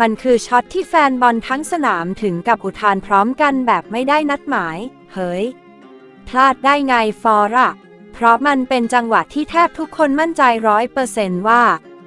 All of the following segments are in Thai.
มันคือช็อตที่แฟนบอลทั้งสนามถึงกับอุทานพร้อมกันแบบไม่ได้นัดหมาย เฮ้ย พลาดได้ไงฟอร่ะเพราะมันเป็นจังหวะที่แทบทุกคนมั่นใจร้อยเปอร์เซนต์ว่า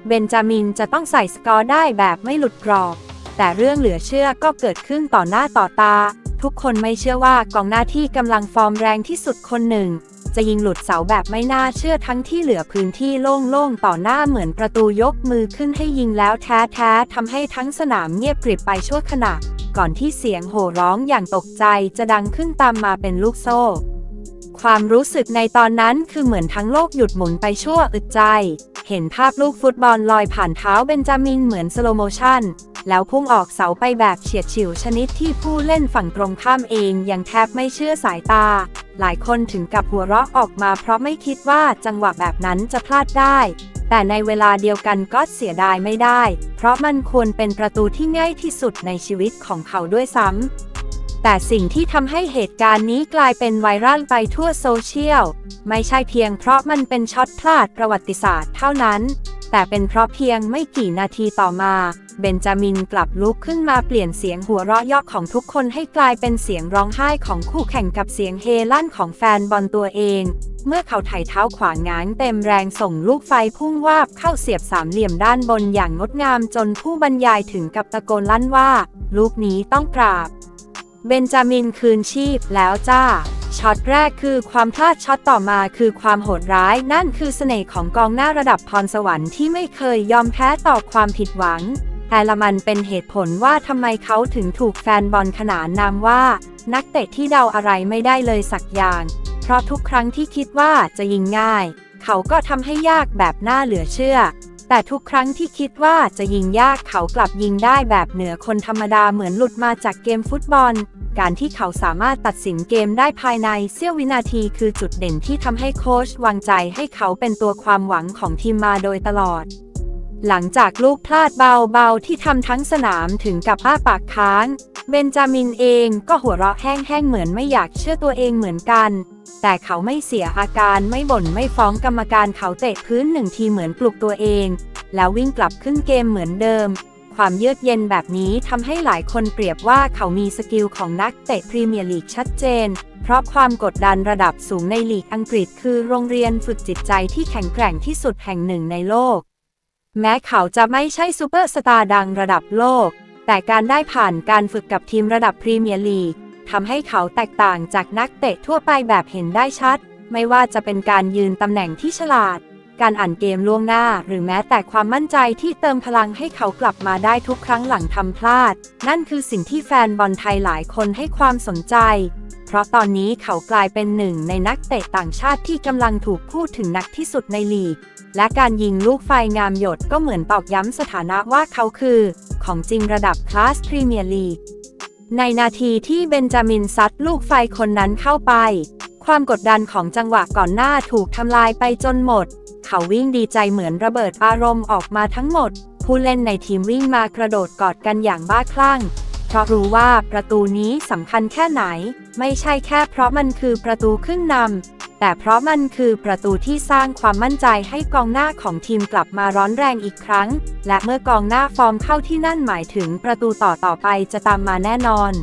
เบนจามินจะต้องใส่สกอร์ได้แบบไม่หลุดกรอบ แต่เรื่องเหลือเชื่อก็เกิดขึ้นต่อหน้าต่อตา ทุกคนไม่เชื่อว่ากองหน้าที่กำลังฟอร์มแรงที่สุดคนหนึ่ง จะยิงหลุดเสาแบบไม่น่าเชื่อทั้งที่เหลือพื้นที่โล่งๆต่อหน้าเหมือนประตูยกมือขึ้นให้ยิงแล้วแท้ๆทำให้ทั้งสนามเงียบกริบไปชั่วขณะ ก่อนที่เสียงโห่ร้องอย่างตกใจจะดังขึ้นตามมาเป็นลูกโซ่ ความรู้สึกในตอนนั้นคือเหมือนทั้งโลกหยุดหมุนไปชั่วอึดใจ เห็นภาพลูกฟุตบอลลอยผ่านเท้าเบนจามินเหมือนสโลโมชันแล้วพุ่งออกเสาไปแบบเฉียดฉิวชนิดที่ผู้เล่นฝั่งตรงข้ามเองยังแทบไม่เชื่อสายตา หลายคนถึงกับหัวเราะออกมาเพราะไม่คิดว่าจังหวะแบบนั้นจะพลาดได้ แต่ในเวลาเดียวกันก็เสียดายไม่ได้ เพราะมันควรเป็นประตูที่ง่ายที่สุดในชีวิตของเขาด้วยซ้ำแต่สิ่งที่ทำให้เหตุการณ์นี้กลายเป็นไวรัลไปทั่วโซเชียล ไม่ใช่เพียงเพราะมันเป็นช็อตพลาดประวัติศาสตร์เท่านั้น แต่เป็นเพราะเพียงไม่กี่นาทีต่อมา เบนจามินกลับลุกขึ้นมาเปลี่ยนเสียงหัวเราะยอกของทุกคนให้กลายเป็นเสียงร้องไห้ของคู่แข่งกับเสียงเฮลั่นของแฟนบอลตัวเอง เมื่อเขาไถ่เท้าขวางง้างเต็มแรงส่งลูกไฟพุ่งวาบเข้าเสียบสามเหลี่ยมด้านบนอย่างงดงามจนผู้บรรยายถึงกับตะโกนลั่นว่า ลูกนี้ต้องกราบ เบนจามินคืนชีพแล้วจ้า ช็อตแรกคือความพลาดช็อตต่อมาคือความโหดร้าย นั่นคือเสน่ห์ของกองหน้าระดับพรสวรรค์ที่ไม่เคยยอมแพ้ต่อความผิดหวัง แต่ละมันเป็นเหตุผลว่าทำไมเขาถึงถูกแฟนบอลขนานนามว่า นักเตะที่เดาอะไรไม่ได้เลยสักอย่าง เพราะทุกครั้งที่คิดว่าจะยิงง่าย เขาก็ทำให้ยากแบบน่าเหลือเชื่อ แต่ทุกครั้งที่คิดว่าจะยิงยากเขากลับยิงได้แบบเหนือคนธรรมดาเหมือนหลุดมาจากเกมฟุตบอล การที่เขาสามารถตัดสินเกมได้ภายในเสี้ยววินาทีคือจุดเด่นที่ทำให้โค้ชวางใจให้เขาเป็นตัวความหวังของทีมมาโดยตลอด หลังจากลูกพลาดเบาๆที่ทำทั้งสนามถึงกับอ้าปากค้าง เบนจามินเองก็หัวเราะแห้งๆเหมือนไม่อยากเชื่อตัวเองเหมือนกัน แต่เขาไม่เสียอาการไม่บ่นไม่ฟ้องกรรมการเขาเตะพื้นหนึ่งทีเหมือนปลุกตัวเอง แล้ววิ่งกลับขึ้นเกมเหมือนเดิม ความเยือกเย็นแบบนี้ทำให้หลายคนเปรียบว่าเขามีสกิลของนักเตะพรีเมียร์ลีกชัดเจน เพราะความกดดันระดับสูงในลีกอังกฤษ คือโรงเรียนฝึกจิตใจที่แข็งแกร่งที่สุดแห่งหนึ่งในโลก แม้เขาจะไม่ใช่ซูเปอร์สตาร์ดังระดับโลก แต่การได้ผ่านการฝึกกับทีมระดับพรีเมียร์ลีกทำให้เขาแตกต่างจากนักเตะทั่วไปแบบเห็นได้ชัด ไม่ว่าจะเป็นการยืนตำแหน่งที่ฉลาด การอ่านเกมล่วงหน้า หรือแม้แต่ความมั่นใจที่เติมพลังให้เขากลับมาได้ทุกครั้งหลังทำพลาด นั่นคือสิ่งที่แฟนบอลไทยหลายคนให้ความสนใจ เพราะตอนนี้เขากลายเป็นหนึ่งในนักเตะต่างชาติที่กำลังถูกพูดถึงหนักที่สุดในลีก และการยิงลูกไฟงามหยดก็เหมือนตอกย้ำสถานะว่าเขาคือ ของจริงระดับคลาสพรีเมียร์ลีกในนาทีที่เบนจามินซัดลูกไฟคนนั้นเข้าไป ความกดดันของจังหวะก่อนหน้าถูกทำลายไปจนหมด เขาวิ่งดีใจเหมือนระเบิดอารมณ์ออกมาทั้งหมด ผู้เล่นในทีมวิ่งมากระโดดกอดกันอย่างบ้าคลั่ง เพราะรู้ว่าประตูนี้สำคัญแค่ไหน ไม่ใช่แค่เพราะมันคือประตูขึ้นนำแต่เพราะมันคือประตูที่สร้างความมั่นใจให้กองหน้าของทีมกลับมาร้อนแรงอีกครั้ง และเมื่อกองหน้าฟอร์มเข้าที่นั่นหมายถึงประตูต่อต่อไปจะตามมาแน่นอน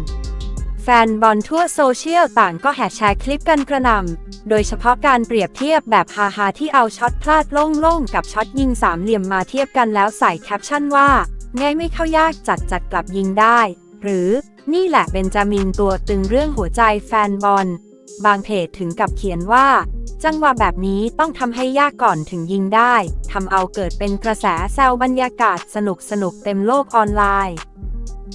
แฟนบอลทั่วโซเชียลต่างก็แห่แชร์คลิปกันกระหน่ำ โดยเฉพาะการเปรียบเทียบแบบฮาๆที่เอาช็อตพลาดโล่งๆ กับช็อตยิงสามเหลี่ยมมาเทียบกันแล้วใส่แคปชั่นว่า ง่ายไม่เข้ายากจัดจัดกลับยิงได้ หรือนี่แหละเบนจามินตัวตึงเรื่องหัวใจแฟนบอล บางเพจถึงกับเขียนว่า จังหวะแบบนี้ต้องทำให้ยากก่อนถึงยิงได้ทำเอาเกิดเป็นกระแสแซวบรรยากาศสนุกสนุกๆเต็มโลกออนไลน์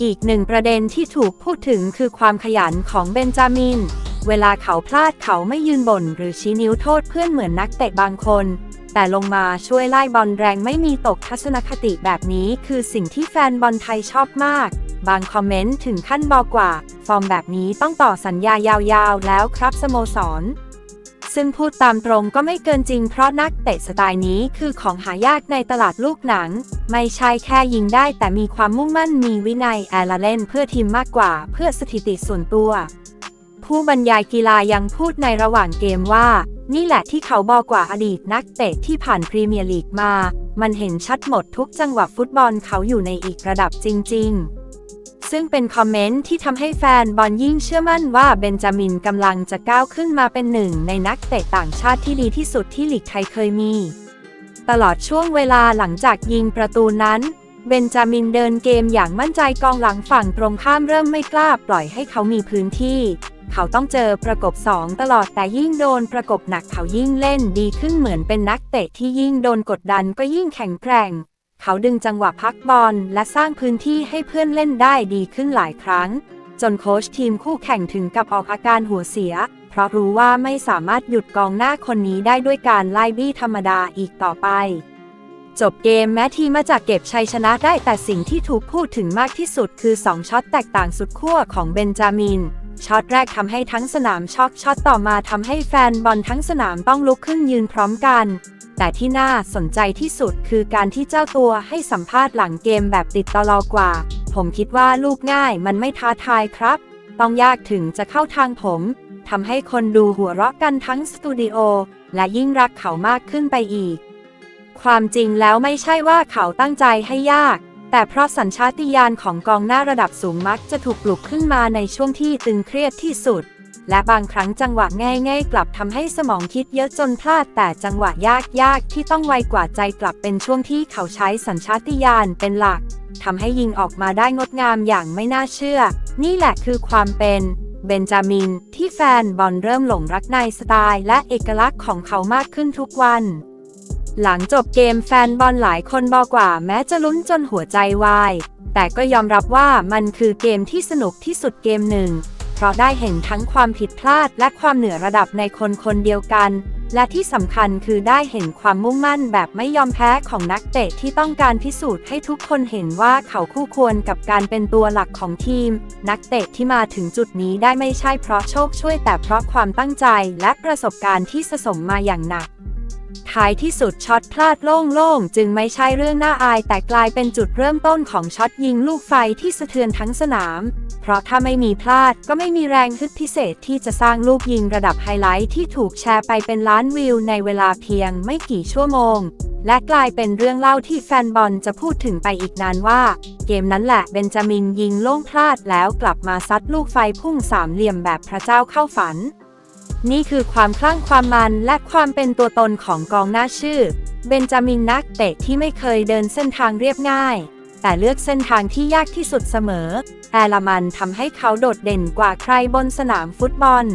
อีกหนึ่งประเด็นที่ถูกพูดถึงคือความขยันของเบนจามิน เวลาเขาพลาดเขาไม่ยืนบ่นหรือชี้นิ้วโทษเพื่อนเหมือนนักเตะบางคน แต่ลงมาช่วยไล่บอลแรงไม่มีตกทัศนคติแบบนี้คือสิ่งที่แฟนบอลไทยชอบมาก บางคอมเมนต์ถึงขั้นบอกว่า ฟอร์มแบบนี้ต้องต่อสัญญายาวๆ แล้วครับสโมสรซึ่งพูดตามตรงก็ไม่เกินจริงเพราะนักเตะสไตล์นี้คือของหายากในตลาดลูกหนัง ไม่ใช่แค่ยิงได้แต่มีความมุ่งมั่นมีวินัยแอลเล่นเพื่อทีมมากกว่าเพื่อสถิติส่วนตัว ผู้บรรยายกีฬายังพูดในระหว่างเกมว่า นี่แหละที่เขาบอกกว่าอดีตนักเตะที่ผ่านพรีเมียร์ลีกมา มันเห็นชัดหมดทุกจังหวะฟุตบอลเขาอยู่ในอีกระดับจริง ๆซึ่งเป็นคอมเมนต์ที่ทำให้แฟนบอลยิ่งเชื่อมั่นว่าเบนจามินกำลังจะก้าวขึ้นมาเป็นหนึ่งในนักเตะต่างชาติที่ดีที่สุดที่ลีกไทยเคยมี ตลอดช่วงเวลาหลังจากยิงประตูนั้น เบนจามินเดินเกมอย่างมั่นใจกองหลังฝั่งตรงข้ามเริ่มไม่กล้าปล่อยให้เขามีพื้นที่ เขาต้องเจอประกบสองตลอดแต่ยิ่งโดนประกบหนักเขายิ่งเล่นดีขึ้นเหมือนเป็นนักเตะที่ยิ่งโดนกดดันก็ยิ่งแข็งแกร่ง เขาดึงจังหวะพักบอลและสร้างพื้นที่ให้เพื่อนเล่นได้ดีขึ้นหลายครั้ง จนโค้ชทีมคู่แข่งถึงกับออกอาการหัวเสีย ราะรู้ว่าไม่สามารถหยุดกองหน้าคนนี้ได้ด้วยการไล่บี้ธรรมดาอีกต่อไป จบเกมแม้ทีมมาจากเก็บชัยชนะได้แต่สิ่งที่ถูกพูดถึงมากที่สุดคือ 2ช็อตแตกต่างสุดขั้วของเบนจามินช็อตแรกทำให้ทั้งสนามช็อกช็อตต่อมาทำให้แฟนบอลทั้งสนามต้องลุกขึ้นยืนพร้อมกัน แต่ที่น่าสนใจที่สุดคือการที่เจ้าตัวให้สัมภาษณ์หลังเกมแบบติดตลอกว่า ผมคิดว่าลูกง่ายมันไม่ท้าทายครับ ต้องยากถึงจะเข้าทางผม ทำให้คนดูหัวเราะกันทั้งสตูดิโอ และยิ่งรักเขามากขึ้นไปอีก ความจริงแล้วไม่ใช่ว่าเขาตั้งใจให้ยาก แต่เพราะสัญชาติญาณของกองหน้าระดับสูงมักจะถูกปลุกขึ้นมาในช่วงที่ตึงเครียดที่สุด และบางครั้งจังหวะง่ายๆ กลับทำให้สมองคิดเยอะจนพลาด แต่จังหวะยากๆที่ต้องไวกว่าใจกลับเป็นช่วงที่เขาใช้สัญชาติญาณเป็นหลักทำให้ยิงออกมาได้งดงามอย่างไม่น่าเชื่อ นี่แหละคือความเป็น เบนจามิน ที่แฟนบอลเริ่มหลงรักในสไตล์และเอกลักษณ์ของเขามากขึ้นทุกวัน หลังจบเกมแฟนบอลหลายคนบอกว่าแม้จะลุ้นจนหัวใจวาย แต่ก็ยอมรับว่ามันคือเกมที่สนุกที่สุดเกมหนึ่ง เพราะได้เห็นทั้งความผิดพลาดและความเหนือระดับในคนคนเดียวกัน และที่สำคัญคือได้เห็นความมุ่งมั่นแบบไม่ยอมแพ้ของนักเตะที่ต้องการพิสูจน์ให้ทุกคนเห็นว่าเขาคู่ควรกับการเป็นตัวหลักของทีม นักเตะที่มาถึงจุดนี้ได้ไม่ใช่เพราะโชคช่วยแต่เพราะความตั้งใจและประสบการณ์ที่สะสมมาอย่างหนัก ท้ายที่สุดช็อตพลาดโล่งๆ จึงไม่ใช่เรื่องน่าอาย แต่กลายเป็นจุดเริ่มต้นของช็อตยิงลูกไฟที่สะเทือนทั้งสนาม เพราะถ้าไม่มีพลาดก็ไม่มีแรงฮึดพิเศษที่จะสร้างลูกยิงระดับไฮไลท์ที่ถูกแชร์ไปเป็นล้านวิวในเวลาเพียงไม่กี่ชั่วโมง และกลายเป็นเรื่องเล่าที่แฟนบอลจะพูดถึงไปอีกนานว่า เกมนั้นแหละเบนจามินยิงโล่งพลาดแล้วกลับมาซัดลูกไฟพุ่งสามเหลี่ยมแบบพระเจ้าเข้าฝัน นี่คือความคลั่งความมันและความเป็นตัวตนของกองหน้าชื่อ เบนจามินนักเตะที่ไม่เคยเดินเส้นทางเรียบง่าย แต่เลือกเส้นทางที่ยากที่สุดเสมอ แอลมันทำให้เขาโดดเด่นกว่าใครบนสนามฟุตบอล